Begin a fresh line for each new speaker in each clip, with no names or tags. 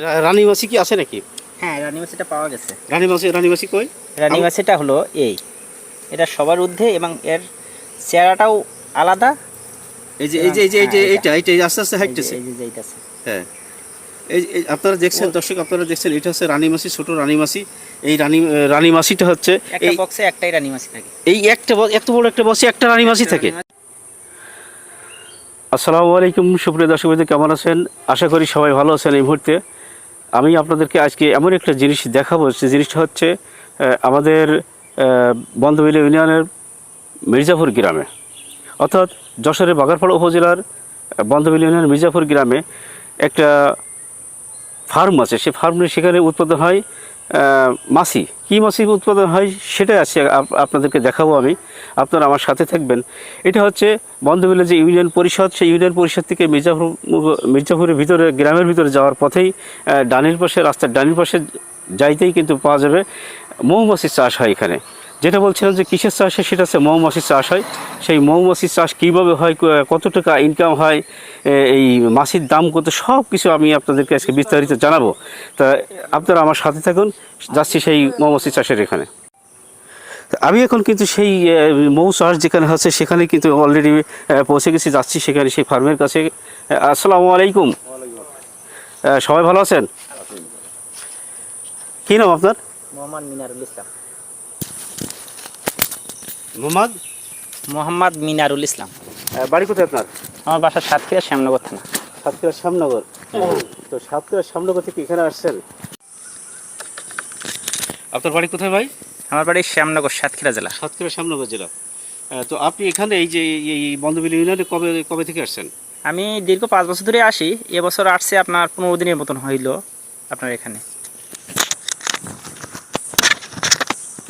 রা- রানী মাছি কি আছে নাকি?
হ্যাঁ রানী মাছিটা পাওয়া গেছে।
রানী মাছি রানী মাছি কই?
রানী মাছিটা হলো এই। এটা সবার ঊর্ধ্বে এবং এর চেহারাটাও আলাদা।
এই যে এই যে এই যে এই যে
হ্যাঁ,
এইটা এইটা আস্তে আস্তে হাঁটতেছে।
এই যে আছে।
হ্যাঁ। এই আপনারা দেখছেন দর্শক আপনারা দেখছেন এটা হচ্ছে রানী মাছি ছোট রানী মাছি এই রানী রানী মাছিটা হচ্ছে এই
বক্সে একটাই রানী মাছি থাকে।
এই একটা এত বড় একটা বসে একটা রানী মাছি থাকে। আসসালামু আলাইকুম সুপ্রিয় দর্শক কেমন আছেন? আশা করি সবাই ভালো আছেন এই মুহূর্তে। আমি আপনাদেরকে আজকে এমন একটা জিনিস দেখাবো সে জিনিসটা হচ্ছে আমাদের বন্ধবিল ইউনিয়নের মির্জাপুর গ্রামে। অর্থাৎ যশোরের বাগারপাড়া উপজেলার বন্ধবিল ইউনিয়নের মির্জাপুর গ্রামে একটা ফার্ম আছে। সেই ফার্মে সেখানে উৎপাদন হয় মাছি। কী মাছি উৎপাদন হয় সেটাই আছে আপনাদেরকে দেখাবো আমি। আপনারা আমার সাথে থাকবেন। এটা হচ্ছে বন্ধবিলের যে ইউনিয়ন পরিষদ, সেই ইউনিয়ন পরিষদ থেকে মির্জাপুর, মির্জাপুরের ভিতরে, গ্রামের ভিতরে যাওয়ার পথেই ডানির পাশে, রাস্তার ডানির পাশে যাইতেই কিন্তু পাওয়া যাবে মৌমাছির চাষ হয় এখানে। যেটা বলছিলাম যে কিসের চাষ হয় সেটা হচ্ছে মৌমাছির চাষ হয়। সেই মৌমাছির চাষ কীভাবে হয় কত টাকা ইনকাম হয় এই মাছির দাম কত, সব কিছু আমি আপনাদেরকে আজকে বিস্তারিত জানাব। তা আপনারা আমার সাথে থাকুন, যাচ্ছি সেই মৌমাছি চাষের এখানে। আমি এখন কিন্তু সেই মৌ চাষ যেখানে হচ্ছে সেখানে কিন্তু অলরেডি পৌঁছে গেছি যাচ্ছি সেখানে সেই ফার্মের কাছে। আসসালামু আলাইকুম। সবাই ভালো আছেন? কি নাম আপনার?
মোহাম্মদ মিনারুল ইসলাম।
মোহাম্মদ?
মোহাম্মদ মিনারুল ইসলাম।
বাড়ি কোথায় আপনার?
আমার বাসা সাতক্ষীরা শ্যামনগর থানা।
সাতক্ষীরা শ্যামনগর। তো সাতক্ষীরা শ্যামনগর থেকে এখানে আসছেন। আপনার বাড়ি কোথায় ভাই?
আমার বাড়ি শ্যামনগর সাতক্ষীরা জেলা।
সাতক্ষীরা শ্যামনগর জেলা। তো আপনি এখানে এই যে এই- বন্ধবিল ইউনিয়নে কবে কবে থেকে আসছেন?
আমি দীর্ঘ পাঁচ বছর ধরে আসি। এবছর আসছে আপনার পনেরো দিনের মতন হইল আপনার এখানে।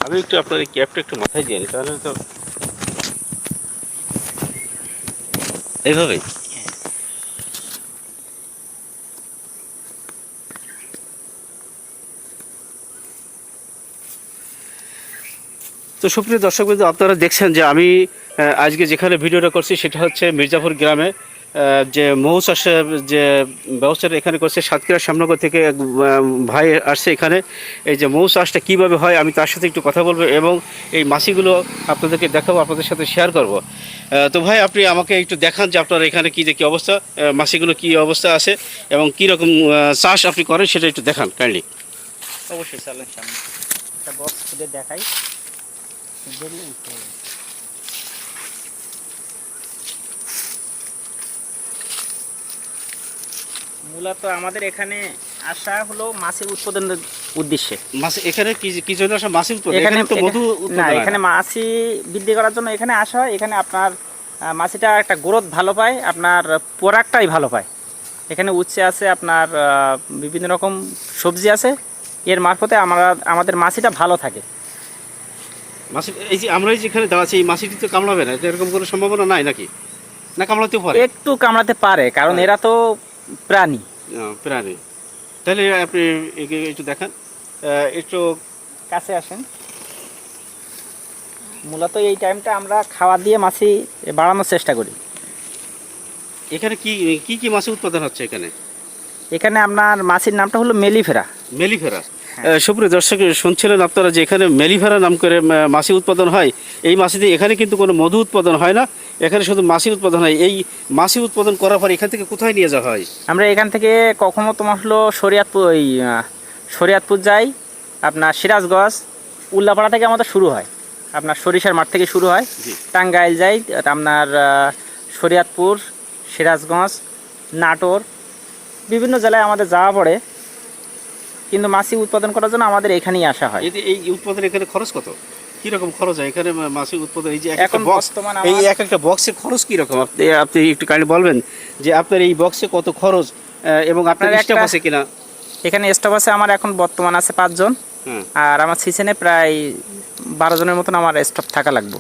আমি একটু আপনার এই ক্যাবটা একটু মাথায় দিয়ে তাহলে তো এইভাবে তো সুপ্রিয় দর্শক বিন্দু আপনারা দেখছেন যে আমি আজকে যেখানে ভিডিওটা করছি সেটা হচ্ছে মির্জাপুর গ্রামে যে মৌ চাষের যে ব্যবস্থাটা এখানে করছে সাতক্ষীরা শ্যামনগর থেকে এক ভাই আসছে এখানে। এই যে মৌ চাষটা কীভাবে হয় আমি তার সাথে একটু কথা বলব এবং এই মাছিগুলো আপনাদেরকে দেখাবো আপনাদের সাথে শেয়ার করব। তো ভাই আপনি আমাকে একটু দেখান যে আপনার এখানে কী যে কী অবস্থা আহ, মাছিগুলো কী অবস্থা আছে এবং কী রকম চাষ আপনি করেন সেটা একটু দেখান কাইন্ডলি
অবশ্যই চলেন সামনে। বক্স খুলে দেখাই। দেখলে বুঝতে পারবেন। মূলত আমাদের এখানে আসা হলো মাছের উৎপাদনের উদ্দেশ্যে।
মাছ এখানে কি কি জন্য আসা মাছি উৎপাদন?
এখানে
তো মধু
না
উৎপাদন
এখানে। মাছি বৃদ্ধি করার জন্য এখানে আসা হয়। এখানে আপনার মাছিটা একটা গ্রোথ ভালো পায় আপনার প্রোডাক্টটাই ভালো পায়। এখানে উচ্ছে আছে আপনার বিভিন্ন রকম সবজি আছে। এর মারফতে আমরা আমাদের মাছিটা ভালো থাকে।
মাছি এই যে আমরা যেখানে দাঁড়াচ্ছি এই মাছিটি তো কামড়াবে না এরকম কোনো সম্ভাবনা নাই নাকি? না কামড়াতেও পারে?
একটু কামড়াতে পারে কারণ এরা তো প্রাণী।
প্রাণী। তাহলে আপনি একটু দেখান। একটু
কাছে আসেন। মূলত এই টাইমটা আমরা খাওয়া দিয়ে মাছি বাড়ানোর চেষ্টা করি।
এখানে কি কি কি মাছি উৎপাদন হচ্ছে এখানে?
এখানে আপনার মাছির নামটা হলো মেলিফেরা।
মেলিফেরা। সুপ্রিয় দর্শক শুনছিলেন আপনারা যে এখানে মেলিফেরা নাম করে মাছি উৎপাদন হয়। এই মাছি দিয়ে এখানে কিন্তু কোনো মধু উৎপাদন হয় না। এখানে শুধু মাছি উৎপাদন হয়। এই মাছি উৎপাদন করার পর এখান থেকে কোথায় নিয়ে যাওয়া হয়?
আমরা এখান থেকে কখনো তোমার হলো শরিয়াতপুর ওই শরিয়াতপুর যাই। আপনার সিরাজগঞ্জ উল্লাপাড়া থেকে আমাদের শুরু হয়। আপনার সরিষার মাঠ থেকে শুরু হয়। টাঙ্গাইল যাই আপনার শরিয়াতপুর সিরাজগঞ্জ নাটোর বিভিন্ন জেলায় আমাদের যাওয়া পড়ে। কিন্তু মাছি উৎপাদন করার জন্য আমাদের এখানেই আসা হয়।
এই উৎপাদন এখানে খরচ কত? কি রকম খরচ হয়? এখানে উৎপাদন এই যে
এখন বর্তমান
এই এক একটা বক্সের খরচ কীরকম? আপনি আপনি একটু কাইন্ডলি বলবেন যে আপনার এই বক্সে কত খরচ এবং আপনার স্টাফ আছে কিনা?
এখানে স্টাফ আছে আমার এখন বর্তমান আছে পাঁচজন।
হ্যাঁ।
আর আমার সিজনে প্রায় বারো জনের মতন আমার স্টাফ থাকা লাগবে।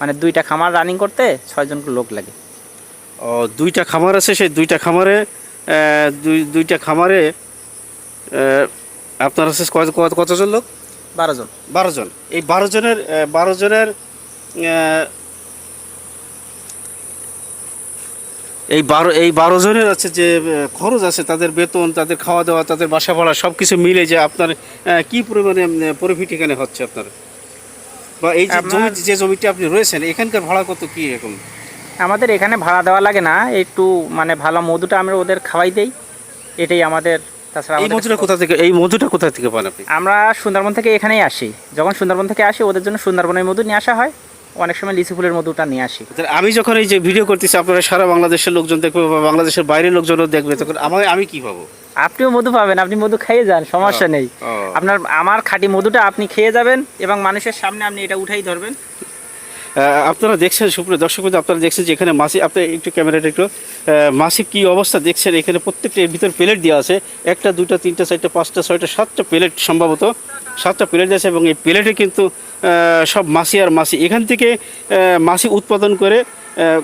মানে দুইটা খামার রানিং করতে ছয়জন লোক লাগে।
ও দুইটা খামার আছে সেই দুইটা খামারে দুই দুইটা খামারে আপনার কত- কতজন লোক?
বারো জন।
বারো জন। এই বারো জনের বারো জনের এই বারো এই বারো জনের আছে যে খরচ আছে তাদের বেতন তাদের খাওয়া দাওয়া তাদের বাসা ভাড়া সব কিছু মিলে যে আপনার কি পরিমাণে প্রফিট এখানে হচ্ছে আপনার? বা এই যে জমি যে জমিটি আপনি রয়েছেন এখানকার ভাড়া কত কি এখন
আমাদের এখানে ভাড়া দেওয়া লাগে না একটু মানে ভালো মধুটা আমরা ওদের খাওয়াই দেই এটাই আমাদের তাছাড়া
এই কোথা থেকে এই মধুটা কোথা থেকে পান আপনি?
আমরা সুন্দরবন থেকে এখানেই আসি। যখন সুন্দরবন থেকে আসি ওদের জন্য সুন্দরবনের মধু নিয়ে আসা হয়। অনেক সময় লিচু ফুলের মধুটা নিয়ে আসি।
আমি যখন এই যে ভিডিও করতেছি আপনারা সারা বাংলাদেশের লোকজন দেখবে বা বাংলাদেশের বাইরের লোকজনও দেখবে তখন আমার আমি কি পাবো
আপনিও মধু পাবেন আপনি মধু খেয়ে যান সমস্যা নেই। আপনার আমার খাঁটি মধুটা আপনি খেয়ে যাবেন এবং মানুষের সামনে আপনি এটা উঠাই ধরবেন।
আপনারা দেখছেন, সুপ্রিয় দর্শক আপনারা দেখছেন যে এখানে মাসি আপনি একটু ক্যামেরাটা একটু মাসির কি অবস্থা দেখছেন? এখানে প্রত্যেকটা এর ভিতর প্লেট দেওয়া আছে। একটা দুটা তিনটা, চারটা, পাঁচটা, ছয়টা, সাতটা প্লেট সম্ভবত। সাতটা প্লেট আছে এবং এই প্লেটে কিন্তু সব মাসি আর মাসি এখান থেকে মাসি উৎপাদন করে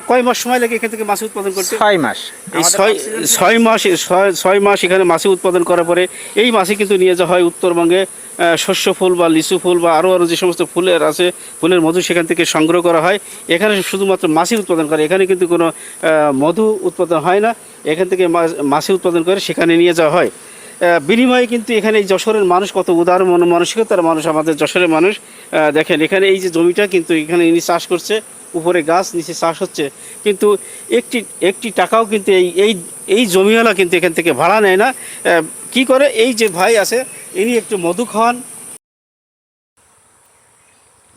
কয় মাস সময় লাগে এখান থেকে মাসি উৎপাদন করতে?
ছয় মাস।
এই ছয় ছয় মাস ছয় ছয় মাস এখানে মাছি উৎপাদন করার পরে এই মাছি কিন্তু নিয়ে যাওয়া হয় উত্তরবঙ্গে শস্য ফুল বা লিচু ফুল বা আরও আরও যে সমস্ত ফুলের আছে ফুলের মধু সেখান থেকে সংগ্রহ করা হয়। এখানে শুধুমাত্র মাছি উৎপাদন করে। এখানে কিন্তু কোনো মধু উৎপাদন হয় না। এখান থেকে মা- মাছি উৎপাদন করে সেখানে নিয়ে যাওয়া হয়। বিনিময়ে কিন্তু এখানে এই যশোরের মানুষ কত উদার মন, মানসিকতার মানুষ, আমাদের যশোরের মানুষ। দেখেন, এখানে এই যে জমিটা কিন্তু এখানে ইনি চাষ করছে, উপরে গাছ, নিচে চাষ হচ্ছে। কিন্তু একটি একটি টাকাও কিন্তু এই এই এই জমিওয়ালা কিন্তু এখান থেকে ভাড়া নেয় না। কি করে? এই যে ভাই আছে, ইনি একটু মধু খাওয়ান।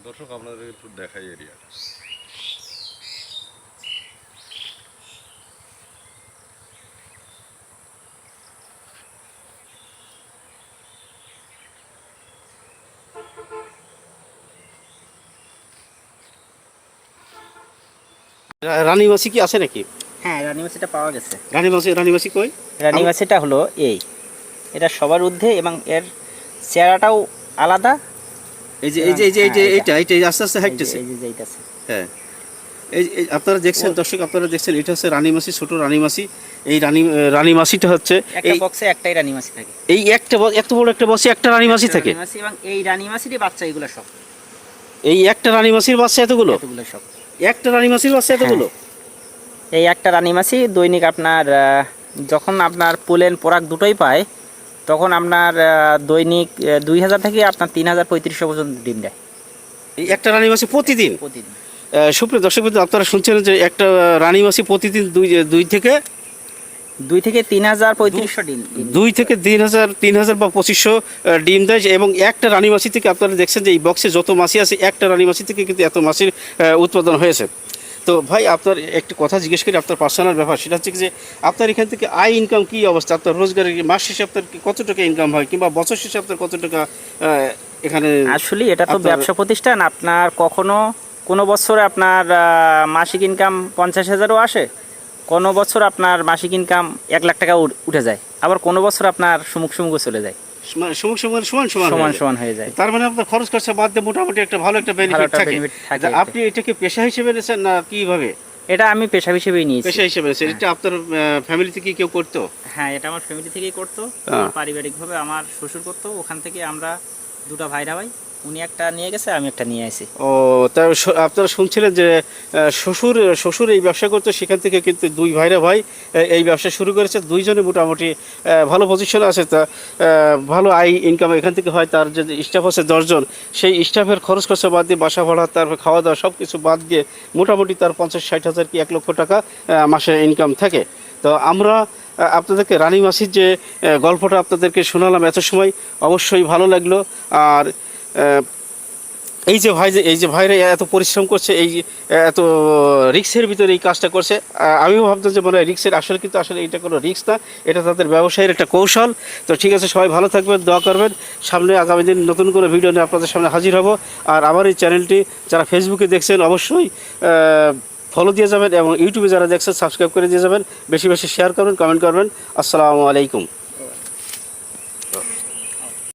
দর্শক, আপনাদের একটু দেখাই এরিয়া
রা- রানী মাছি কি আছে নাকি?
হ্যাঁ রানী মাছিটা পাওয়া গেছে।
রানী মাছি রানী কই?
রানী মাছিটা হলো এই। এটা সবার ঊর্ধ্বে এবং এর চেহারাটাও আলাদা।
এই যে এই যে এই যে এই যে
হ্যাঁ,
এইটা এইটা এই আস্তে আস্তে হাঁটতেছে।
এই যে আছে।
হ্যাঁ। এই আপনারা দেখছেন দর্শক আপনারা দেখছেন এটা হচ্ছে রানী মাছি ছোট রানী মাছি এই রানী রানী মাছিটা হচ্ছে
একটা বক্সে একটাই রানী মাছি থাকে।
এই একটা এত বড় একটা বসে একটা রানীমাছি থাকে।
এবং এই রানী মাছিরই বাচ্চা এগুলো সব।
এই একটা রানী মাছির বাচ্চা এতগুলো?
এতগুলো সব।
একটা রানী মাছির বাচ্চা এতগুলো?
এই একটা রানী মাছি দৈনিক আপনার যখন আপনার পোলেন পরাগ দুটোই পায় তখন আপনার দৈনিক দুই হাজার থেকে আপনার তিন হাজার পঁয়ত্রিশশো পর্যন্ত ডিম দেয়।
এই একটা রানী মাছি প্রতিদিন?
প্রতিদিন।
সুপ্রিয় দর্শক আপনারা শুনছেন যে একটা রানী মাছি প্রতিদিন দুই দুই থেকে
দুই থেকে তিন হাজার পঁয়ত্রিশশো ডিম।
দুই থেকে তিন হাজার তিন হাজার বা পঁচিশশো ডিম দেয় এবং একটা রানী মাছি থেকে আপনারা দেখছেন যে এই বক্সে যত মাছি আছে একটা রানী মাছি থেকে কিন্তু এত মাছির উৎপাদন হয়েছে। তো ভাই আপনার একটি কথা জিজ্ঞেস করি আপনার পার্সোনাল ব্যাপার সেটা হচ্ছে যে আপনার এখান থেকে আয় ইনকাম কি অবস্থা? আপনার রোজগারের মাস শেষে আপনার কত টাকা ইনকাম হয়? কিংবা বছর শেষে আপনার কত টাকা এখানে
আসলে এটা তো ব্যবসা প্রতিষ্ঠান আপনার কখনো কোনো বছরে আপনার মাসিক ইনকাম পঞ্চাশ হাজারও আসে? কোনো বছর আপনার মাসিক ইনকাম এক লাখ টাকা উঠে যায় আবার কোনো বছর আপনার সুমুখ সুমুখও চলে যায়।
মানে সমান সমান সমান সমান হয়ে যায়। তার মানে আপনার খরচ খরচা বাদ দিয়ে মোটামুটি একটা ভালো একটা বেনিফিট থাকে। আপনি এটাকে পেশা হিসেবে নিয়েছেন না কীভাবে?
এটা আমি পেশা হিসেবেই নিয়েছি।
পেশা হিসেবে এটা আপনার ফ্যামিলি থেকে কেউ করতো?
হ্যাঁ এটা আমার ফ্যামিলি থেকেই করতো।
হ্যাঁ।
পারিবারিকভাবে আমার শ্বশুর করতো। ওখান থেকে আমরা দুটা ভাইরা ভাই উনি একটা নিয়ে গেছে, আমি একটা নিয়ে আসি
ও, তা আপনারা শুনছিলেন যে শ্বশুর শ্বশুর এই ব্যবসা করতো, সেখান থেকে কিন্তু দুই ভাইরা ভাই এই ব্যবসা শুরু করেছে। দুইজনে মোটামুটি ভালো পজিশনে আছে। তা ভালো আয় ইনকাম এখান থেকে হয়, তার যে স্টাফ আছে দশজন, সেই স্টাফের খরচ খরচা বাদ দিয়ে বাসা ভাড়া, তারপর খাওয়া দাওয়া সব কিছু বাদ দিয়ে মোটামুটি তার পঞ্চাশ, ষাট হাজার কি এক লক্ষ টাকা মাসে ইনকাম থাকে। তো আমরা আপনাদেরকে রানী মাসির যে গল্পটা আপনাদেরকে শোনালাম এত সময়, অবশ্যই ভালো লাগল। আর এই যে ভাই যে, এই যে ভাইরা এত পরিশ্রম করছে, এই এত রিক্সের ভিতরে এই কাজটা করছে আমিও ভাবতাম যে মনে হয় রিক্সের আসলে কিন্তু আসলে এটা কোনো রিক্স না, এটা তাদের ব্যবসায়ের একটা কৌশল। তো ঠিক আছে, সবাই ভালো থাকবেন, দোয়া করবেন। সামনে আগামী দিন নতুন করে ভিডিও নিয়ে আপনাদের সামনে হাজির হব। আর আমার এই চ্যানেলটি যারা ফেসবুকে দেখছেন, অবশ্যই ফলো দিয়ে যাবেন এবং ইউটিউবে যারা দেখছেন সাবস্ক্রাইব করে দিয়ে যাবেন। বেশি বেশি শেয়ার করবেন কমেন্ট করবেন। আসসালামু আলাইকুম।